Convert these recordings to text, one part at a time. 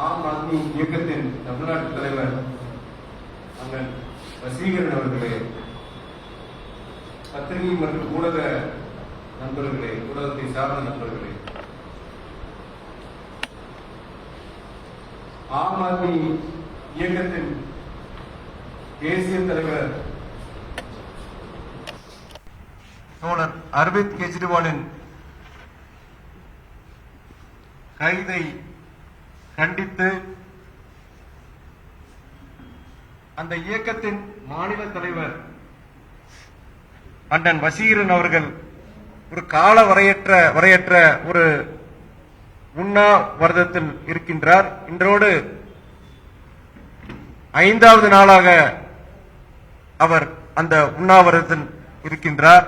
ஆம் ஆத்மி இயக்கத்தின் தமிழ்நாட்டு தலைவர் அண்ணன் வசீகரன் அவர்களே பத்திரிகை மற்றும் ஊடக நண்பர்களே ஊடகத்தை சார்ந்த நண்பர்களே. ஆம் ஆத்மி இயக்கத்தின் தேசிய தலைவர் தோழர் அரவிந்த் கெஜ்ரிவாலின் கைதை கண்டித்து அந்த இயக்கத்தின் மாநில தலைவர் அண்ணன் வசீரன் அவர்கள் ஒரு கால வரையற்ற வரையற்ற ஒரு உண்ணாவிரதத்தில் இருக்கின்றார். இன்றோடு ஐந்தாவது நாளாக அவர் அந்த உண்ணாவிரதத்தில் இருக்கின்றார்.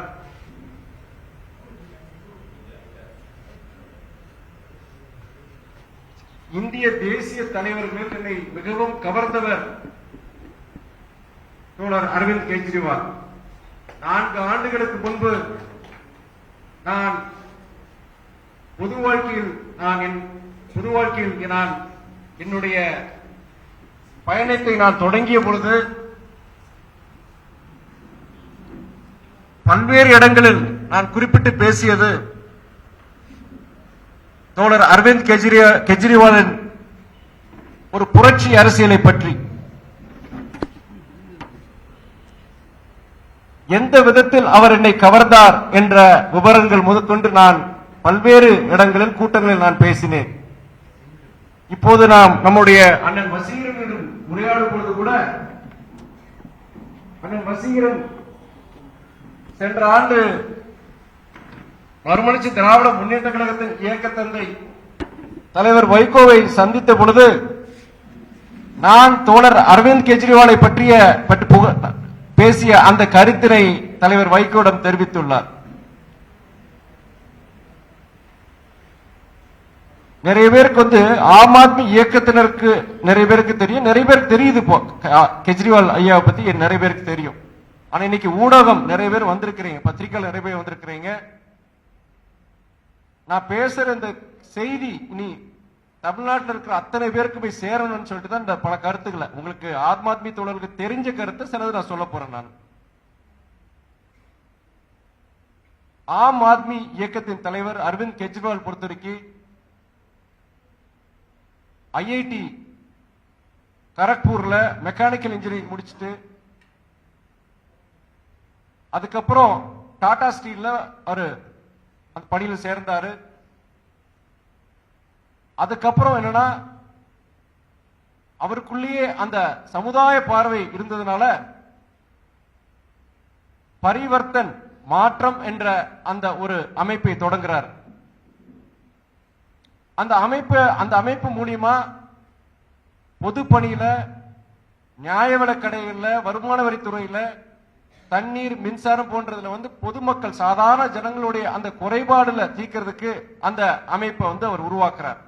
இந்திய தேசிய தலைவர்கள் என்னை மிகவும் கவர்ந்தவர் தோழர் அரவிந்த் கெஜ்ரிவால். நான்கு ஆண்டுகளுக்கு முன்பு நான் பொது வாழ்க்கையில் நான் என் பொது வாழ்க்கையில் நான் என்னுடைய பயணத்தை நான் தொடங்கிய பொழுது பல்வேறு இடங்களில் நான் குறிப்பிட்டு பேசியது தோழர் அரவிந்த் கெஜ்ரிவாலின் ஒரு புரட்சி அரசியலை பற்றி. எந்த விதத்தில் அவர் என்னை கவர்ந்தார் என்ற விவரங்கள் முதற்கொண்டு நான் பல்வேறு இடங்களில் கூட்டங்களில் நான் பேசினேன். இப்போது நாம் நம்முடைய அண்ணன் வசீரனிடம் உரையாடும் பொழுது கூட அண்ணன் வசீரன் சென்ற ஆண்டு மறுமலர்ச்சி திராவிட முன்னேற்ற கழகத்தின் இயக்க தந்தை தலைவர் வைகோவை சந்தித்த பொழுது நான் தோழர் அரவிந்த் கெஜ்ரிவாலை பற்றிய பற்றி புக- பேசிய அந்த கருத்தினை தலைவர் வைகோவிடம் தெரிவித்துள்ளார். நிறைய பேருக்கு வந்து ஆம் ஆத்மி இயக்கத்தினருக்கு நிறைய பேருக்கு தெரியும். நிறைய பேருக்கு தெரியுது இப்போ. கெஜ்ரிவால் ஐயாவை பத்தி நிறைய பேருக்கு தெரியும். ஆனா இன்னைக்கு ஊடகம் நிறைய பேர் வந்திருக்கிறீங்க. பத்திரிகைகள் நிறைய பேர் வந்திருக்கிறீங்க. நான் பேசுற இந்த செய்தி இனி தமிழ்நாட்டில் இருக்கிற அத்தனை பேருக்கு போய் சேரணும்னு சொல்லிட்டு தான் இந்த பல கருத்துக்களை. உங்களுக்கு ஆத்மாத்மி தோழர்களுக்கு தெரிஞ்ச கருத்து சிலது நான் சொல்ல போறேன் நான். ஆம் ஆத்மி இயக்கத்தின் தலைவர் அரவிந்த் கெஜ்ரிவால் பொறுத்தவரைக்கும் ஐஐடி கரக்பூர்ல மெக்கானிக்கல் இன்ஜினியரிங் முடிச்சுட்டு அதுக்கப்புறம் டாடா ஸ்டீல்ல ஒரு அந்த பணியில் சேர்ந்தாரு. அதுக்கப்புறம் என்னன்னா அவருக்குள்ளேயே அந்த சமுதாய பார்வை இருந்ததுனால பரிவர்த்தன் மாற்றம் என்ற அந்த ஒரு அமைப்பை தொடங்குறார். அந்த அமைப்பு அந்த அமைப்பு மூலியமா பொது பணியில நியாய விலைக் வருமான வரித்துறையில தண்ணீர் மின்சாரம் போன்றதுல வந்து பொதுமக்கள் சாதாரண ஜனங்களுடைய அந்த குறைபாடுல தீக்கிறதுக்கு அந்த அமைப்பை வந்து அவர் உருவாக்குறார்.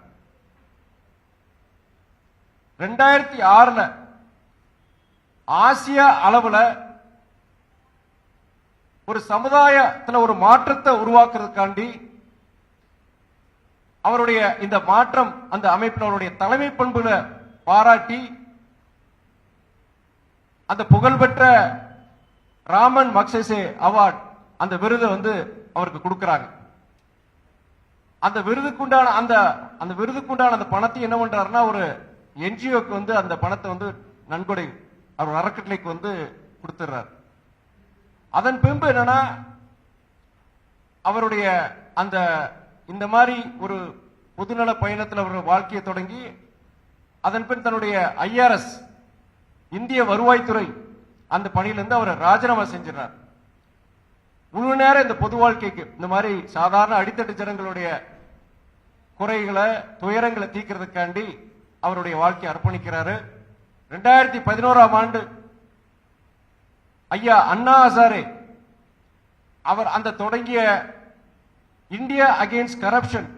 ரெண்டாயிரத்தி ஆறுல ஆசிய அளவுல ஒரு சமுதாயத்தில் ஒரு மாற்றத்தை உருவாக்குறதுக்காண்டி அவருடைய இந்த மாற்றம் அந்த அமைப்பில் அவருடைய தலைமை பண்புல பாராட்டி அந்த புகழ்பெற்ற ராமன் மக்சேசே அவார்ட் அந்த விருதை வந்து அவருக்கு கொடுக்கறாங்க. அந்த விருதுக்குண்டான அந்த அந்த விருதுக்குண்டான அந்த பணத்தை என்ன பண்றாருன்னா ஒரு என்ஜிஓக்கு வந்து அந்த பணத்தை வந்து நன்கொடை அவர் அறக்கட்டளைக்கு வந்து கொடுத்துடுறாரு அதன் பின்பு என்னன்னா அவருடைய அந்த இந்த மாதிரி ஒரு பொதுநல பயணத்தில் அவர் வாழ்க்கையை தொடங்கி அதன் பின் தன்னுடைய ஐஆர்எஸ் இந்திய வருவாய்த்துறை அந்த பணியிலிருந்து அவர் ராஜினாமா செஞ்சிடறார். முழு நேரம் இந்த பொது வாழ்க்கைக்கு இந்த மாதிரி சாதாரண அடித்தட்டு ஜனங்களுடைய குறைகளை துயரங்களை தீக்கிறதுக்காண்டி அவருடைய வாழ்க்கையை அர்ப்பணிக்கிறாரு. ரெண்டாயிரத்தி பதினோராம் ஆண்டு ஐயா அண்ணா ஹசாரே அவர் அந்த தொடங்கிய இந்தியா அகெயின்ஸ்ட் கரப்ஷன்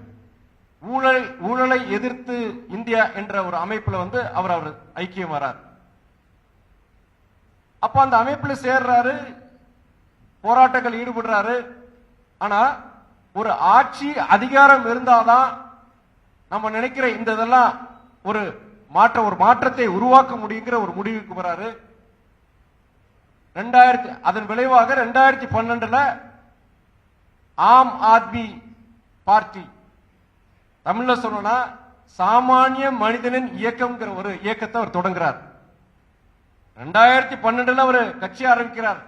ஊழல் ஊழலை எதிர்த்து இந்தியா என்ற ஒரு அமைப்புல வந்து அவர் அவர் ஐக்கியம் வரார் அப்ப அந்த அமைப்புல சேர்றாரு போராட்டங்கள் ஈடுபடுறாரு. ஆனா ஒரு ஆட்சி அதிகாரம் இருந்தாதான் நம்ம நினைக்கிற இந்த இதெல்லாம் ஒரு மாற்ற ஒரு மாற்றத்தை உருவாக்க முடியுங்கிற ஒரு முடிவுக்கு வராரு. ரெண்டாயிரத்தி அதன் விளைவாக ரெண்டாயிரத்தி பன்னெண்டுல ஆம் ஆத்மி பார்ட்டி. தமிழ்ல சொல்லணும்னா சாமானிய மனிதனின் இயக்கம்ங்கிற ஒரு இயக்கத்தை அவர் தொடங்குறார். ரெண்டாயிரத்தி பன்னெண்டுல அவர் கட்சி ஆரம்பிக்கிறார்.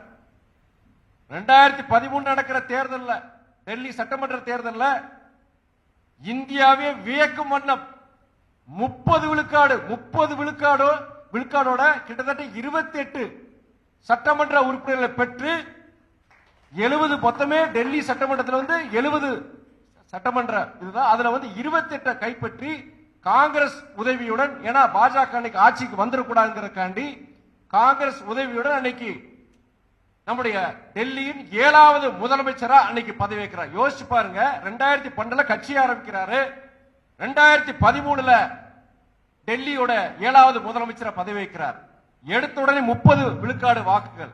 ரெண்டாயிரத்தி பதிமூணு நடக்கிற தேர்தலில் டெல்லி சட்டமன்ற தேர்தலில் இந்தியாவே வியக்கும் வண்ணம் முப்பது விழுக்காடு முப்பது விழுக்காடோ விழுக்காடோட கிட்டத்தட்ட இருபத்தி எட்டு சட்டமன்ற உறுப்பினர்களை பெற்று எழுபது மொத்தமே டெல்லி சட்டமன்றத்தில் வந்து எழுபது சட்டமன்ற இதுதான். அதுல வந்து இருபத்தி எட்டை கைப்பற்றி காங்கிரஸ் உதவியுடன் ஏன்னா பாஜக அன்னைக்கு ஆட்சிக்கு வந்துடக்கூடாதுங்கிறக்காண்டி காங்கிரஸ் உதவியுடன் அன்னைக்கு நம்முடைய டெல்லியின் ஏழாவது முதலமைச்சரா அன்னைக்கு பதவி வைக்கிறார் யோசிச்சு பாருங்க ரெண்டாயிரத்தி பன்னெண்டுல கட்சி ஆரம்பிக்கிறாரு. ரெண்டாயிரத்தி பதிமூணுல டெல்லியோட ஏழாவது முதலமைச்சரை பதவி வைக்கிறார் எடுத்த உடனே முப்பது விழுக்காடு வாக்குகள்.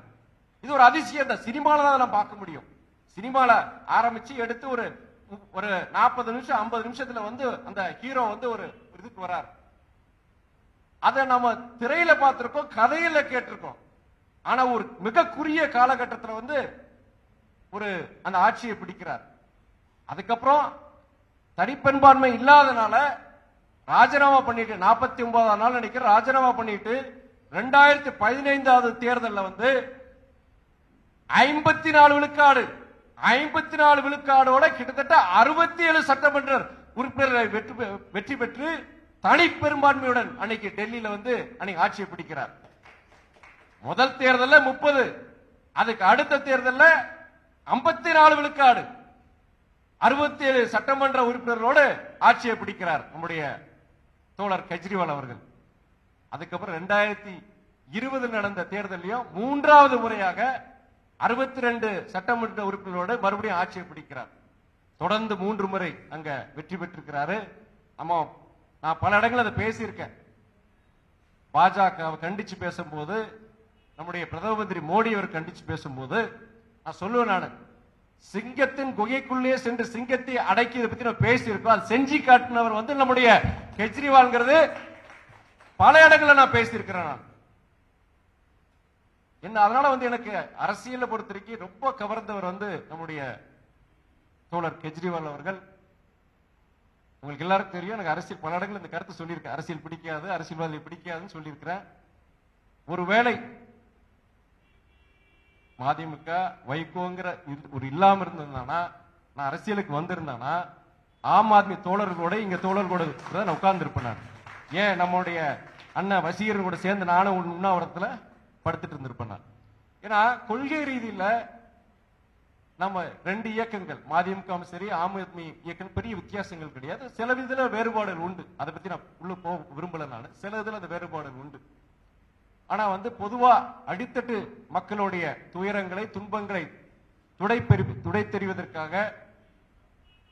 இது ஒரு அதிசயம். இந்த சினிமால தான் நம்ம பார்க்க முடியும். சினிமால ஆரம்பிச்சு எடுத்து ஒரு ஒரு நாற்பது நிமிஷம் ஐம்பது நிமிஷத்துல வந்து அந்த ஹீரோ வந்து ஒரு இதுக்கு வரார். அதை நம்ம திரையில பார்த்திருக்கோம் கதையில கேட்டிருக்கோம். ஆனா ஒரு மிக குறுகிய காலகட்டத்தில் வந்து ஒரு அந்த ஆட்சியை பிடிக்கிறார். அதுக்கப்புறம் தனிப்பெண்பான்மை இல்லாதனால ராஜினாமா பண்ணிட்டு நாற்பத்தி ஒன்பதாம் நாள் நினைக்கிறேன் ராஜினாமா பண்ணிட்டு ரெண்டாயிரத்தி பதினைந்தாவது தேர்தலில் வந்து ஐம்பத்தி நாலு விழுக்காடு ஐம்பத்தி நாலு விழுக்காடோட கிட்டத்தட்ட அறுபத்தி ஏழு சட்டமன்ற உறுப்பினர்களை வெற்றி பெ- வெற்றி பெற்று தனி பெரும்பான்மையுடன் அன்னைக்கு டெல்லியில வந்து அன்னைக்கு ஆட்சியை பிடிக்கிறார். முதல் தேர்தல்ல முப்பது அதுக்கு அடுத்த தேர்தல்ல ஐம்பத்தி நாலு விழுக்காடு. அறுபத்தி ஏழு சட்டமன்ற உறுப்பினர்களோடு ஆட்சியை பிடிக்கிறார் நம்முடைய தோழர் கெஜ்ரிவால் அவர்கள். அதுக்கப்புறம் ரெண்டாயிரத்தி இருபது நடந்த தேர்தலையும் மூன்றாவது முறையாக அறுபத்தி ரெண்டு சட்டமன்ற உறுப்பினரோடு மறுபடியும் ஆட்சியை பிடிக்கிறார். தொடர்ந்து மூன்று முறை அங்க வெற்றி பெற்றிருக்கிறாரு. நம்ம நான் பல இடங்களில் அதை பேசியிருக்கேன். பாஜக கண்டிச்சு பேசும்போது நம்முடைய பிரதம மந்திரி மோடி அவர் கண்டிச்சு பேசும்போது நான் சொல்லுவேன் நான் சிங்கத்தின் குகைக்குள்ளே சென்று சிங்கத்தை அடக்கியதை பத்தி நம்ம பேசியிருக்கோம். அது செஞ்சு காட்டினவர் வந்து நம்முடைய கெஜ்ரிவால்ங்கிறது பல இடங்களில் நான் பேசியிருக்கிறேன் நான். என்ன அதனால வந்து எனக்கு அரசியலை பொறுத்த வரைக்கும் ரொம்ப கவர்ந்தவர் வந்து நம்முடைய தோழர் கெஜ்ரிவால் அவர்கள். உங்களுக்கு எல்லாருக்கும் தெரியும் எனக்கு அரசியல் பல இடங்கள் இந்த கருத்து சொல்லியிருக்கேன். அரசியல் பிடிக்காது அரசியல்வாதிகளை பிடிக்காதுன்னு சொல்லியிருக்கிறேன். ஒருவேளை மதிமுக வைகோங்கிற ஒரு இல்லாம இருந்திருந்தானா நான் அரசியலுக்கு வந்திருந்தானா ஆம் ஆத்மி தோழர்களோட இங்க தோழர்களோட நான் உட்கார்ந்துருப்பேன் நான். ஏன்? நம்முடைய அண்ணன் வசீகர் கூட சேர்ந்து நானும் உண்ணாவிரத்துல படுத்துட்டு இருந்திருப்பேன் நான். ஏன்னா கொள்கை ரீதியில நம்ம ரெண்டு இயக்கங்கள் மதிமுகவும் சரி ஆம் ஆத்மி இயக்கம் பெரிய வித்தியாசங்கள் கிடையாது. சில விதத்துல வேறுபாடுகள் உண்டு. அதை பத்தி நான் உள்ள போக விரும்பல நான். சில இதுல அந்த வேறுபாடுகள் உண்டு. ஆனா வந்து பொதுவா அடித்தட்டு மக்களுடைய துயரங்களை துன்பங்களை துடைப்பெறி துடை தெரிவதற்காக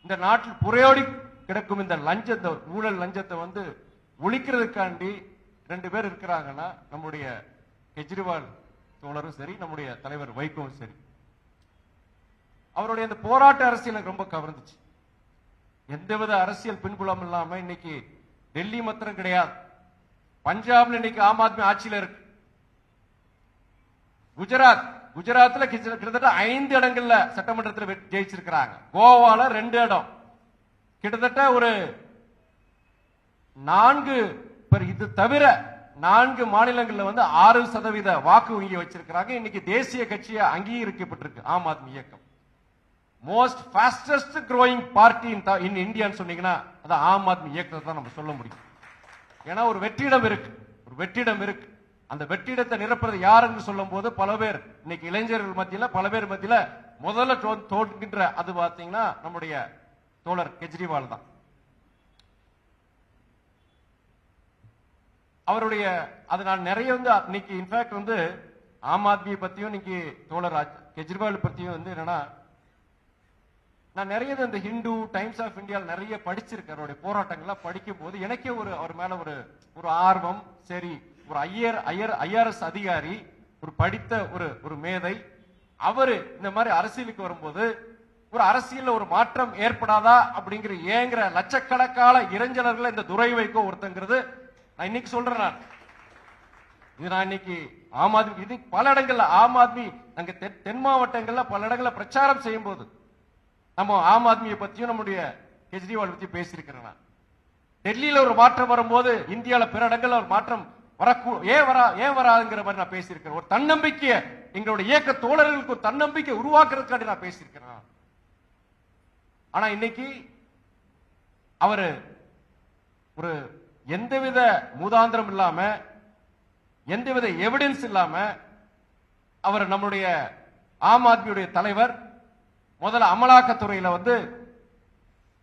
இந்த நாட்டில் புறையோடி கிடக்கும் இந்த லஞ்சத்தை ஊழல் லஞ்சத்தை வந்து ஒழிக்கிறதுக்காண்டி ரெண்டு பேர் இருக்கிறாங்கன்னா நம்முடைய கெஜ்ரிவால் தோழரும் சரி நம்முடைய தலைவர் வைகோவும் சரி அவருடைய அந்த போராட்ட அரசியல் எனக்கு ரொம்ப கவர்ந்துச்சு. எந்தவித அரசியல் பின்புலம் இல்லாம இன்னைக்கு டெல்லி மாத்திரம் கிடையாது. பஞ்சாப்ல இன்னைக்கு ஆம் ஆத்மி ஆட்சியில இருக்கு. குஜராத் குஜராத்ல கிட்டத்தட்ட ஐந்து இடங்கள்ல சட்டமன்றத்தில் ஜெயிச்சிருக்கிறாங்க. கோவால ரெண்டு இடம். கிட்டத்தட்ட ஒரு நான்கு இது தவிர நான்கு மாநிலங்கள்ல வந்து ஆறு சதவீத வாக்கு வங்கி வச்சிருக்கிறாங்க. இன்னைக்கு தேசிய கட்சியை அங்கீகரிக்கப்பட்டிருக்கு ஆம் ஆத்மி இயக்கம். Most fastest growing party in இந்தியான்னு சொன்னீங்கன்னா அது ஆம் ஆத்மி இயக்கத்தை தான் நம்ம சொல்ல முடியும். ஏன்னா ஒரு வெற்றிடம் இருக்கு. ஒரு வெற்றிடம் இருக்கு. அந்த வெற்றிடத்தை நிரப்புறது யாருன்னு சொல்லும் போது பல பேர். இன்னைக்கு இளைஞர்கள் மத்தியில பல பேர் மத்தியில முதல்ல தோ- தோன்றுகின்ற அது பாத்தீங்கன்னா நம்முடைய தோழர் கெஜ்ரிவால் தான். அவருடைய அது நான் நிறைய வந்து இன்னைக்கு இன்ஃபேக்ட் வந்து ஆம் ஆத்மியை பத்தியும் இன்னைக்கு தோழர் கெஜ்ரிவால் பத்தியும் வந்து என்னன்னா நான் நிறைய இந்த ஹிந்து டைம்ஸ் ஆஃப் இந்தியாவில் நிறைய படிச்சிருக்கேன். அவருடைய போராட்டங்கள்லாம் படிக்கும் போது எனக்கே ஒரு அவர் மேல ஒரு ஒரு ஆர்வம் சரி ஒரு ஐயர் ஐயர் ஐஆர்எஸ் அதிகாரி ஒரு படித்த ஒரு ஒரு மேதை. அவரு இந்த மாதிரி அரசியலுக்கு வரும்போது ஒரு அரசியல்ல ஒரு மாற்றம் ஏற்படாதா அப்படிங்கிற ஏங்குற லட்சக்கணக்கான இளைஞர்கள் இந்த துறை வைக்கோ ஒருத்தங்கிறது நான் இன்னைக்கு சொல்றேன் நான். இது நான் இன்னைக்கு ஆம் ஆத்மி இது பல இடங்கள்ல ஆம் ஆத்மி அங்க தென் தென் மாவட்டங்கள்ல பல இடங்கள்ல பிரச்சாரம் செய்யும் போது நம்ம ஆம் ஆத்மியை பத்தியும் நம்முடைய கெஜ்ரிவால் பத்தி பேசியிருக்கிறேன் டெல்லியில ஒரு மாற்றம் வரும்போது இந்தியால பிற இடங்கள்ல ஒரு மாற்றம் வரக்கூ ஏன் வரா ஏன் வராதுங்கிற மாதிரி நான் பேசியிருக்கிறேன். ஒரு தன்னம்பிக்கையை எங்களுடைய இயக்க தோழர்களுக்கு ஒரு தன்னம்பிக்கை உருவாக்குறதுக்காண்டி நான் பேசியிருக்கிறேன். ஆனா இன்னைக்கு அவரு ஒரு எந்தவித மூதாந்திரம் இல்லாம எந்தவித எவிடன்ஸ் இல்லாம அவர் நம்முடைய ஆம் ஆத்மியுடைய தலைவர் முதல்ல அமலாக்கத்துறையில வந்து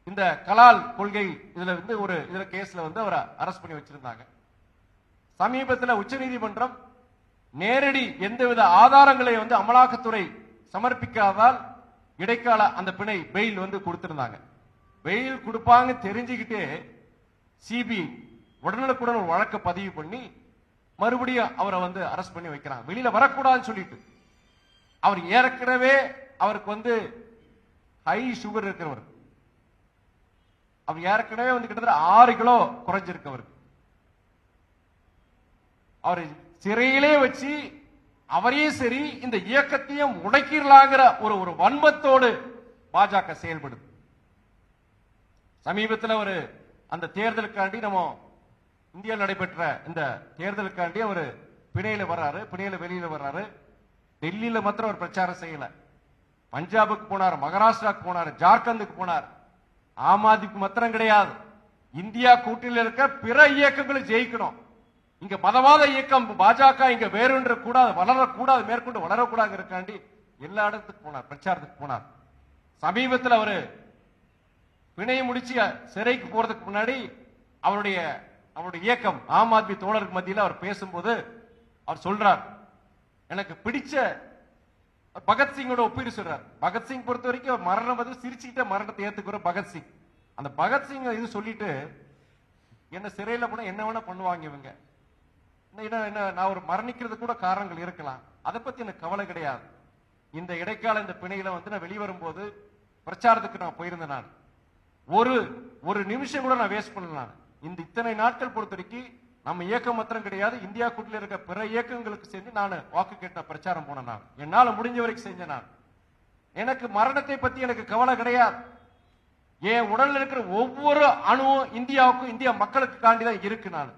இந்த கலால் கொள்கை இதுல வந்து ஒரு இதுல கேஸ்ல வந்து அவரை அரெஸ்ட் பண்ணி வச்சிருந்தாங்க. சமீபத்தில் உச்சநீதிமன்றம் நேரடி எந்தவித ஆதாரங்களை வந்து அமலாக்கத்துறை சமர்ப்பிக்காதால் இடைக்கால அந்த பிணை பெயில் வந்து கொடுத்திருந்தாங்க. பெயில் கொடுப்பாங்க தெரிஞ்சுக்கிட்டே சிபிஐ உடனுக்குடன் ஒரு வழக்கு பதிவு பண்ணி மறுபடியும் அவரை வந்து அரெஸ்ட் பண்ணி வைக்கிறாங்க. வெளியில வரக்கூடாதுன்னு சொல்லிட்டு. அவர் ஏற்கனவே அவருக்கு வந்து ஹை சுகர் இருக்கிறவர். அவர் ஏற்கனவே வந்து கிட்டத்தட்ட ஆறு கிலோ குறைஞ்சிருக்கவர் அவர் சிறையிலே வச்சு அவரே சரி இந்த இயக்கத்தையும் உடைக்கிறலாங்கிற ஒரு ஒரு வன்மத்தோடு பாஜக செயல்படுது. சமீபத்தில் ஒரு அந்த தேர்தலுக்காண்டி நம்ம இந்தியாவில் நடைபெற்ற இந்த தேர்தலுக்காண்டி அவர் பிணையில வர்றாரு பிணையில வெளியில வர்றாரு. டெல்லியில மாத்திரம் அவர் பிரச்சாரம் செய்யல. பஞ்சாபுக்கு போனார் மகாராஷ்டிராக்கு போனார் ஜார்க்கண்டுக்கு போனார். ஆம் ஆத்மிக்கு மாத்திரம் கிடையாது. இந்தியா கூட்டில் இருக்க பிற இயக்கங்களும் ஜெயிக்கணும். இங்க மதவாத இயக்கம் பாஜக இங்க வேறுன்ற கூடாது வளரக்கூடாது மேற்கொண்டு வளரக்கூடாதுங்கிறக்காண்டி எல்லா இடத்துக்கு போனார் பிரச்சாரத்துக்கு போனார். சமீபத்தில் அவரு பிணையை முடிச்சு சிறைக்கு போறதுக்கு முன்னாடி அவருடைய அவருடைய இயக்கம் ஆம் ஆத்மி தோழருக்கு மத்தியில் அவர் பேசும்போது அவர் சொல்றார் எனக்கு பிடிச்ச பகத்சிங்கோட ஒப்பீடு சொல்றார். பகத்சிங் பொறுத்த வரைக்கும் மரணம் வந்து சிரிச்சுக்கிட்ட மரணத்தை ஏத்துக்கிற பகத்சிங் அந்த பகத்சிங் இது சொல்லிட்டு என்ன சிறையில போனா என்ன வேணா பண்ணுவாங்க இவங்க. என்ன- என்ன என்ன நான் ஒரு மரணிக்கிறது கூட காரணங்கள் இருக்கலாம். அதை பத்தி எனக்கு கவலை கிடையாது. இந்த இடைக்கால இந்த பிணையில வந்து நான் வெளிவரும்போது பிரச்சாரத்துக்கு நான் போயிருந்தேன் நான். ஒரு ஒரு நிமிஷம் கூட நான் வேஸ்ட் பண்ணல நான். இந்த இத்தனை நாட்கள் பொறுத்த வரைக்கும் நம்ம இயக்கம் மாத்திரம் கிடையாது இந்தியா கூட்டில் இருக்க பிற இயக்கங்களுக்கு சேர்ந்து நான் வாக்கு கேட்ட பிரச்சாரம் போனேன் நான். என்னால முடிஞ்ச வரைக்கும் செஞ்சேன் நான். எனக்கு மரணத்தை பத்தி எனக்கு கவலை கிடையாது. என் உடல்ல இருக்கிற ஒவ்வொரு அணுவும் இந்தியாவுக்கும் இந்தியா மக்களுக்கு தான் இருக்கு நான்.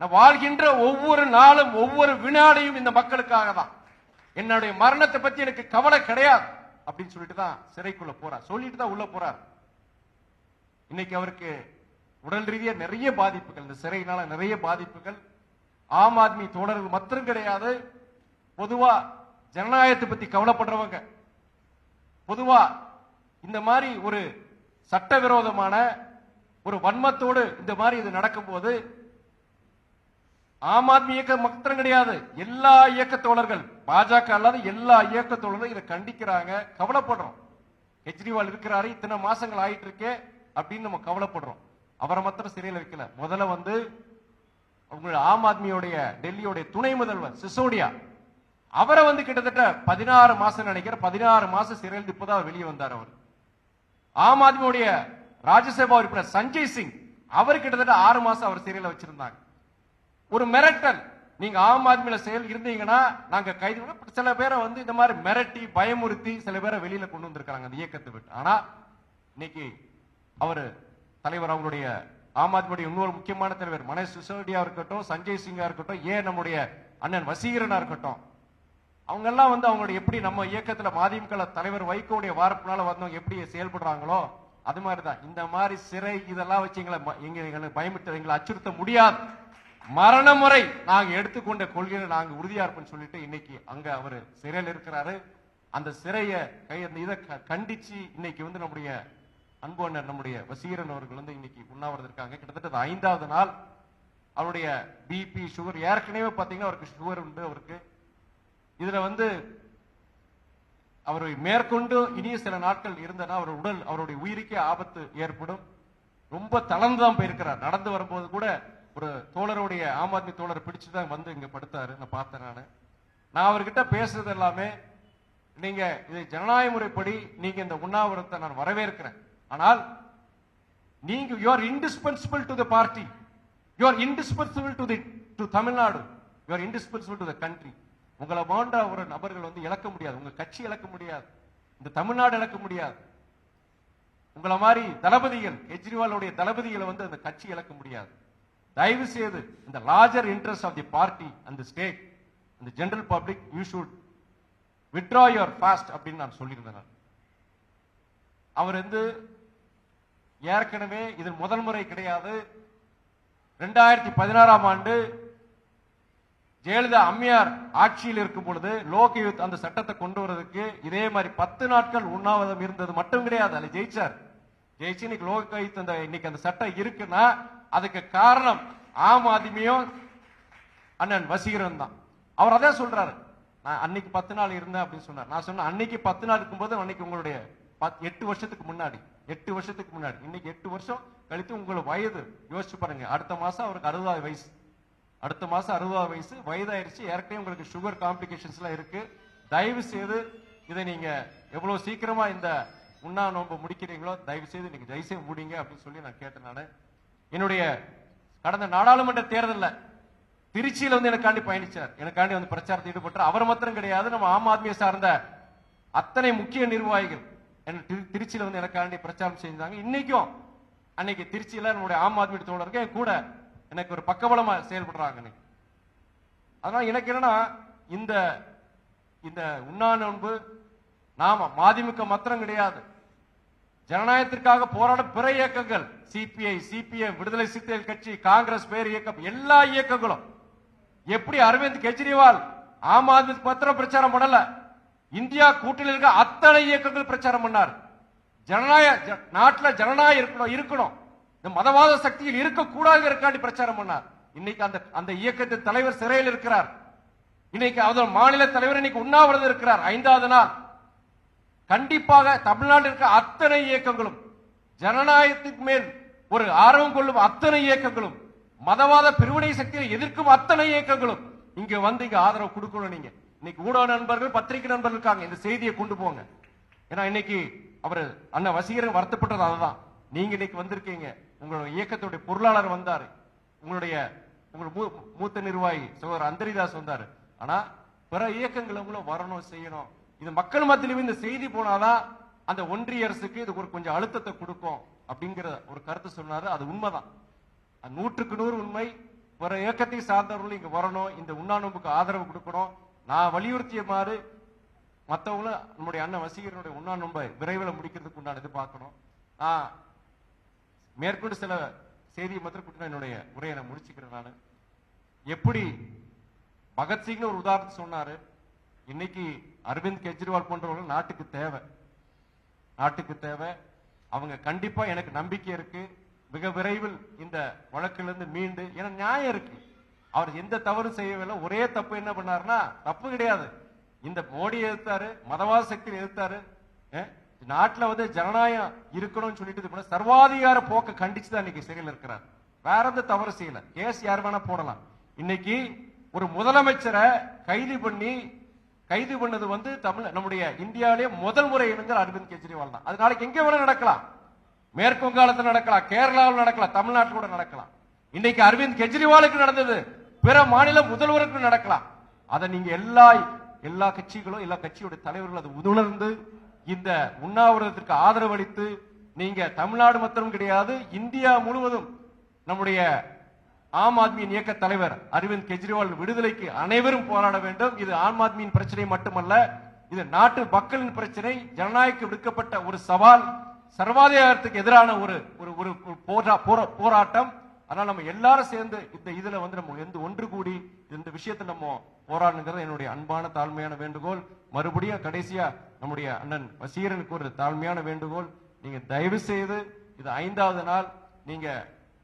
நான் வாழ்கின்ற ஒவ்வொரு நாளும் ஒவ்வொரு வினாடியும் இந்த மக்களுக்காக தான். என்னுடைய மரணத்தை பத்தி எனக்கு கவலை கிடையாது அப்படின்னு சொல்லிட்டு தான் சிறைக்குள்ள போறார். சொல்லிட்டு தான் உள்ள போறார். இன்னைக்கு அவருக்கு உடல் ரீதியா நிறைய பாதிப்புகள். இந்த சிறையினால நிறைய பாதிப்புகள். ஆம் ஆத்மி தோழர்கள் மாத்திரம் கிடையாது. பொதுவா ஜனநாயகத்தை பத்தி கவலைப்படுறவங்க பொதுவா இந்த மாதிரி ஒரு சட்டவிரோதமான ஒரு வன்மத்தோடு இந்த மாதிரி இது நடக்கும்போது ஆம் ஆத்மி இயக்க மாத்திரம் கிடையாது. எல்லா இயக்க தோழர்கள் பாஜக அல்லாத எல்லா இயக்க தோழர்களும் இதை கண்டிக்கிறாங்க. கவலைப்படுறோம். கெஜ்ரிவால் இருக்கிறாரு இத்தனை மாசங்கள் ஆயிட்டு இருக்கே அப்படின்னு நம்ம கவலைப்படுறோம். அவரை மாத்திரம் சிறையில் வைக்கல. முதல்ல வந்து உங்களுடைய ஆம் ஆத்மியோடைய டெல்லியோடைய துணை முதல்வர் சிசோடியா அவரை வந்து கிட்டத்தட்ட பதினாறு மாசம் நினைக்கிற பதினாறு மாசம் சிறையில் இப்பதான் வெளியே வந்தார் அவர். ஆம் ஆத்மியுடைய ராஜ்யசபா உறுப்பினர் சஞ்சய் சிங் அவர் கிட்டத்தட்ட ஆறு மாசம் அவர் சிறையில் வச்சிருந்தாங்க. ஒரு மிரட்டல். நீங்க ஆம் ஆத்மியில செயல் இருந்தீங்கன்னா நாங்க கைது சில பேரை வந்து இந்த மாதிரி மிரட்டி பயமுறுத்தி சில பேரை வெளியில கொண்டு வந்திருக்காங்க அந்த இயக்கத்தை விட்டு. ஆனா இன்னைக்கு அவரு தலைவர் அவங்களுடைய ஆம் ஆத்மியுடைய இன்னொரு முக்கியமான தலைவர் மனேஷ் சிசோடியா இருக்கட்டும் சஞ்சய் சிங்கா இருக்கட்டும் ஏன் நம்முடைய அண்ணன் வசீகரனா இருக்கட்டும் அவங்க எல்லாம் வந்து அவங்களுடைய எப்படி நம்ம இயக்கத்துல மதிமுக தலைவர் வைகோடைய வாரப்புனால வந்தவங்க எப்படி செயல்படுறாங்களோ அது மாதிரி தான் இந்த மாதிரி சிறை இதெல்லாம் வச்சு எங்களை ம- எங்க எங்களை பயமிட்டு எங்களை அச்சுறுத்த முடியாது. மரண முறை நாங்க எடுத்துக்கொண்ட கொள்கையில நாங்க உறுதியா இருப்போம்னு சொல்லிட்டு இன்னைக்கு அங்க அவர் சிறையில் இருக்கிறாரு. அந்த சிறைய கை அந்த இதை க- கண்டிச்சு இன்னைக்கு வந்து நம்முடைய அன்போன நம்முடைய வசீரன் அவர்கள் வந்து இன்னைக்கு உண்ணாவிரதம் இருக்காங்க கிட்டத்தட்ட ஐந்தாவது நாள் அவருடைய பிபி சுகர் ஏற்கனவே பார்த்தீங்கன்னா அவருக்கு சுகர் உண்டு அவருக்கு. இதுல வந்து அவரை மேற்கொண்டு இனிய சில நாட்கள் இருந்தனா அவர் உடல் அவருடைய உயிருக்கே ஆபத்து ஏற்படும். ரொம்ப தளர்ந்து தான் போயிருக்கிறார். நடந்து வரும்போது கூட ஒரு தோழருடைய ஆம் ஆத்மி தோழரை பிடிச்சு தான் வந்து இங்க படுத்தாரு. நான் பார்த்தேன் நான். நான் அவர்கிட்ட பேசுறது எல்லாமே நீங்க இது ஜனநாயக முறைப்படி நீங்க இந்த உண்ணாவிரத்தை நான் வரவேற்கிறேன். ஆனால் நீங்க you are indispensable to the party you are indispensable to the to Tamil Nadu you are indispensable to the country உங்களை போன்ற ஒரு நபர்கள் வந்து இழக்க முடியாது. உங்க கட்சி இழக்க முடியாது. இந்த தமிழ்நாடு இழக்க முடியாது. உங்களை மாதிரி தளபதிகள் கெஜ்ரிவாலுடைய தளபதிகளை வந்து அந்த கட்சி இழக்க முடியாது. தயவு செய்து இந்த larger interest of the party அந்த ஸ்டேட் அந்த general public you should withdraw your fast அப்படின்னு நான் சொல்லியிருந்தேன். அவர் வந்து ஏற்கனவே இது முதல் முறை கிடையாது. ரெண்டாயிரத்தி பதினாறாம் ஆண்டு ஜெயலலிதா அம்மையார் ஆட்சியில் இருக்கும் பொழுது லோகயுத் அந்த சட்டத்தை கொண்டு வரதுக்கு இதே மாதிரி பத்து நாட்கள் உண்ணாவிரதம் இருந்தது மட்டும் கிடையாது. அதுல ஜெயிச்சார். ஜெயிச்சு இன்னைக்கு லோகயுத் அந்த இன்னைக்கு அந்த சட்டம் இருக்குன்னா அதுக்கு காரணம் ஆம் ஆத்மியும் அண்ணன் வசீகரன் தான். அவர் அதான் சொல்றாரு. நான் அன்னைக்கு பத்து நாள் இருந்தேன் அப்படின்னு சொன்னார். நான் சொன்னேன் அன்னைக்கு பத்து நாள் இருக்கும்போது அன்னைக்கு உங்களுடைய பத்- எட்டு வருஷத்துக்கு முன்னாடி. எட்டு வருஷத்துக்கு முன்னாடி. இன்னைக்கு எட்டு வருஷம் கழித்து உங்களோட வயது. யோசிச்சு பாருங்க. அடுத்த மாசம் அவருக்கு அறுபதாவது வயசு. அடுத்த மாசம் அறுபதாவது வயசு. வயதாயிருச்சு. ஏற்கனவே உங்களுக்கு சுகர் காம்ப்ளிகேஷன்ஸ் எல்லாம் இருக்கு. தயவு செய்து இதை நீங்க எவ்வளவு சீக்கிரமா இந்த உண்ணா நோன்பு முடிக்கிறீங்களோ தயவு செய்து நீங்க தயவு செய்து முடிங்க அப்படின்னு சொல்லி நான் கேட்டேன் நான். என்னுடைய கடந்த நாடாளுமன்ற தேர்தலில் திருச்சியில வந்து எனக்காண்டி பயணிச்சார். எனக்காண்டி வந்து பிரச்சாரத்தில் ஈடுபட்டார். அவர் மாத்திரம் கிடையாது. நம்ம ஆம் ஆத்மியை சார்ந்த அத்தனை முக்கிய நிர்வாகிகள். திருச்சியில வந்து எனக்காண்டி பிரச்சாரம் செஞ்சாங்க. இன்னைக்கும் அன்னைக்கு திருச்சியில நம்முடைய ஆம் ஆத்மி தோழர்கள் என் கூட எனக்கு ஒரு பக்கபலமா செயல்படுறாங்க இன்னைக்கு அதனால எனக்கு என்னன்னா இந்த இந்த உண்ணா நோன்பு நாம மதிமுக மாத்திரம் கிடையாது. ஜனநாயகத்திற்காக போராட பிற இயக்கங்கள் சிபிஐ சிபிஎம் விடுதலை சிறுத்தைகள் கட்சி காங்கிரஸ் பேர் இயக்கம் எல்லா இயக்கங்களும். எப்படி அரவிந்த் கெஜ்ரிவால் ஆம் ஆத்மி பத்திரம் பிரச்சாரம் பண்ணல? இந்தியா கூட்டணியில் இருக்க அத்தனை இயக்கங்கள் பிரச்சாரம் பண்ணார். ஜனநாயக ஜ- ஜனநாயகம் இருக்கணும் இருக்கணும். இந்த மதவாத சக்தியில் இருக்கக்கூடாது இருக்காண்டி பிரச்சாரம் பண்ணார். இன்னைக்கு அந்த அந்த இயக்கத்தின் தலைவர் சிறையில் இருக்கிறார். இன்னைக்கு அவர் மாநில தலைவர் இன்னைக்கு உண்ணாவிரதம் இருக்கிறார். ஐந்தாவது நாள். கண்டிப்பாக தமிழ்நாட்டில் இருக்க அத்தனை இயக்கங்களும் ஜனநாயகத்துக்கு மேல் ஒரு ஆர்வம் கொள்ளும் அத்தனை இயக்கங்களும் மதவாத பிரிவினை சக்தியை எதிர்க்கும் அத்தனை இயக்கங்களும் இங்க வந்து இங்க ஆதரவு கொடுக்கணும் நீங்க இன்னைக்கு ஊடக நண்பர்கள் பத்திரிகை நண்பர்கள் இருக்காங்க. இந்த செய்தியை கொண்டு போங்க. ஏன்னா இன்னைக்கு அவர் அண்ணன் வசீகரன் வருத்தப்பட்டது அதுதான். நீங்க இன்னைக்கு வந்திருக்கீங்க. உங்களுடைய இயக்கத்துடைய பொருளாளர் வந்தாரு. உங்களுடைய உங்களுடைய மூ- மூத்த நிர்வாகி சகோதரர் அந்தரிதாஸ் வந்தாரு. ஆனா பிற இயக்கங்களும் வரணும் செய்யணும்? இது மக்கள் மத்தியிலும் இந்த செய்தி போனாதான் அந்த ஒன்றிய அரசுக்கு இது ஒரு கொஞ்சம் அழுத்தத்தை கொடுக்கும் அப்படிங்கிற ஒரு கருத்து சொன்னாரு. அது உண்மைதான். நூற்றுக்கு நூறு உண்மை. பிற இயக்கத்தை சார்ந்தவர்கள் இங்க வரணும். இந்த உண்ணாநோம்புக்கு ஆதரவு கொடுக்கணும். நான் வலியுறுத்திய மாதிரி மத்தவங்களும் நம்முடைய அண்ணன் வசீகரனுடைய உண்ணாநோம்பை விரைவில் முடிக்கிறதுக்கு உண்டான இது பார்க்கணும் நான் மேற்கொண்டு சில செய்தியை மாத்திரம் கொடுத்து என்னுடைய உரையை நான் முடிச்சுக்கிறேன் நான். எப்படி பகத்சிங்னு ஒரு உதாரணம் சொன்னாரு. இன்னைக்கு அரவிந்த் கெஜ்ரிவால் போன்றவர்கள் நாட்டுக்கு தேவை. நாட்டுக்கு தேவை. அவங்க கண்டிப்பா எனக்கு நம்பிக்கை இருக்கு. மிக விரைவில் இந்த வழக்கிலிருந்து மீண்டு ஏன்னா நியாயம் இருக்கு. அவர் எந்த தவறும் செய்யவில்லை ஒரே தப்பு என்ன பண்ணாருன்னா தப்பு கிடையாது. இந்த மோடி எதிர்த்தாரு மதவாத சக்தியை எதிர்த்தாரு நாட்டில் வந்து ஜனநாயகம் இருக்கணும்னு சொல்லிட்டு இது பண்ண சர்வாதிகார போக்க கண்டிச்சு தான் இன்னைக்கு சிறையில் இருக்கிறார். வேற எந்த தவறு செய்யல. கேஸ் யார் வேணா போடலாம். இன்னைக்கு ஒரு முதலமைச்சரை கைது பண்ணி கைது பண்ணது வந்து தமிழ் நம்முடைய இந்தியாவிலேயே முதல் முறை இணைஞர் அரவிந்த் கெஜ்ரிவால் தான். அது நாளைக்கு எங்க வேணா நடக்கலாம். மேற்கு வங்காளத்தில் நடக்கலாம் கேரளாவில் நடக்கலாம் தமிழ்நாட்டில் கூட நடக்கலாம். இன்னைக்கு அரவிந்த் கெஜ்ரிவாலுக்கு நடந்தது. பிற மாநில முதல்வருக்கு நடக்கலாம். அதை நீங்க எல்லா எல்லா கட்சிகளும் எல்லா கட்சியோட தலைவர்கள் அதை உணர்ந்து இந்த உண்ணாவிரதத்திற்கு ஆதரவு அளித்து நீங்க தமிழ்நாடு மாத்திரம் கிடையாது இந்தியா முழுவதும் நம்முடைய ஆம் ஆத்மியின் இயக்க தலைவர் அரவிந்த் கெஜ்ரிவால் விடுதலைக்கு அனைவரும் போராட வேண்டும். இது ஆம் ஆத்மியின் பிரச்சனை மட்டுமல்ல இது நாட்டு மக்களின் பிரச்சனை. ஜனநாயகம் விடுக்கப்பட்ட ஒரு சவால் சர்வாதிகாரத்துக்கு எதிரான ஒரு ஒரு ஒரு ஒரு போரா- போரா- போராட்டம். ஆனால் நம்ம எல்லாரும் சேர்ந்து இந்த இதுல வந்து நம்ம எந்த ஒன்று கூடி இந்த விஷயத்தை நம்ம போராடணுங்கிறது என்னுடைய அன்பான தாழ்மையான வேண்டுகோள். மறுபடியும் கடைசியா நம்முடைய அண்ணன் வசீரனுக்கு ஒரு தாழ்மையான வேண்டுகோள். நீங்க தயவு செய்து இது ஐந்தாவது நாள். நீங்க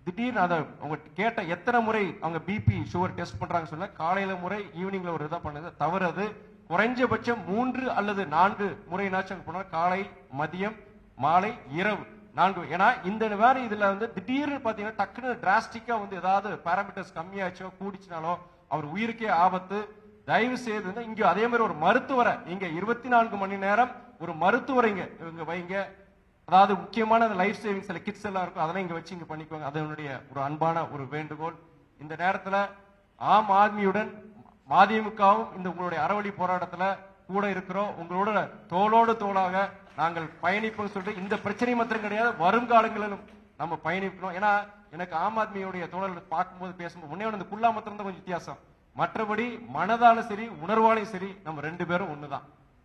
திடீர்னு அதை அவங்க கேட்ட எத்தனை முறை அவங்க பிபி சுகர் டெஸ்ட் பண்றாங்க சொன்னா காலையில முறை ஈவினிங்ல ஒரு இதை பண்ணுது. தவறது. குறைஞ்சபட்சம் மூன்று அல்லது நான்கு முறைனாச்சும் போனால் காலை மதியம் மாலை இரவு. நான்கு ஏன்னா இந்த வேற இதுல வந்து திடீர்னு பாத்தீங்கன்னா டக்குன்னு டிராஸ்டிக்கா வந்து ஏதாவது பாராமீட்டர்ஸ் கம்மியாச்சோ கூடிச்சுனாலோ அவர் உயிருக்கே ஆபத்து தயவு செய்து வந்து இங்க அதே மாதிரி ஒரு மருத்துவரை இங்க இருபத்தி நான்கு மணி நேரம் ஒரு மருத்துவரை இங்க இங்க வைங்க அதாவது முக்கியமான லைஃப் சேவிங்ஸ் சில கிட்ஸ் எல்லாம் இருக்கும் அதெல்லாம் இங்க வச்சு இங்க பண்ணிக்கோங்க அதனுடைய ஒரு அன்பான ஒரு வேண்டுகோள் இந்த நேரத்துல ஆம் ஆத்மியுடன் மதிமுகவும் இந்த உங்களுடைய அறவழி போராட்டத்துல கூட இருக்கிறோம். உங்களோட தோளோடு தோளாக நாங்கள் பயணிப்போம் சொல்லிட்டு இந்த பிரச்சனை மாத்திரம் கிடையாது. வருங்காலங்களிலும் நம்ம பயணிக்கணும். ஏன்னா எனக்கு ஆம் ஆத்மியுடைய தோழர்கள் பார்க்கும்போது பேசும்போது உன்னே அந்த குல்லா மாத்திரம் தான் கொஞ்சம் வித்தியாசம். மற்றபடி மனதாலும் சரி உணர்வாலையும் சரி நம்ம ரெண்டு பேரும் ஒண்ணுதான்.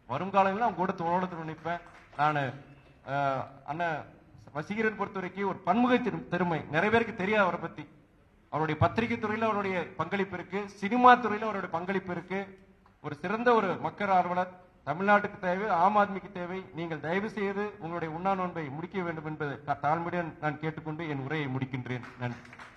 வருங்காலங்களில் அவங்க கூட தோளோடு தோள் நிற்பேன். நான் அண்ணன் வசீகரன் பொறுத்த வரைக்கும் ஒரு பன்முக திறமை. நிறைய பேருக்கு தெரியாது அவரை பத்தி. அவருடைய பத்திரிகை துறையில அவருடைய பங்களிப்பு இருக்கு. சினிமா துறையில அவருடைய பங்களிப்பு இருக்கு. ஒரு சிறந்த ஒரு மக்கள் ஆர்வலர் தமிழ்நாட்டுக்கு தேவை ஆம் ஆத்மிக்கு தேவை. நீங்கள் தயவு செய்து உங்களுடைய உண்ணா நோன்பை முடிக்க வேண்டும் என்பது தாழ்மையுடன் நான் கேட்டுக்கொண்டு என் உரையை முடிக்கின்றேன். நன்றி.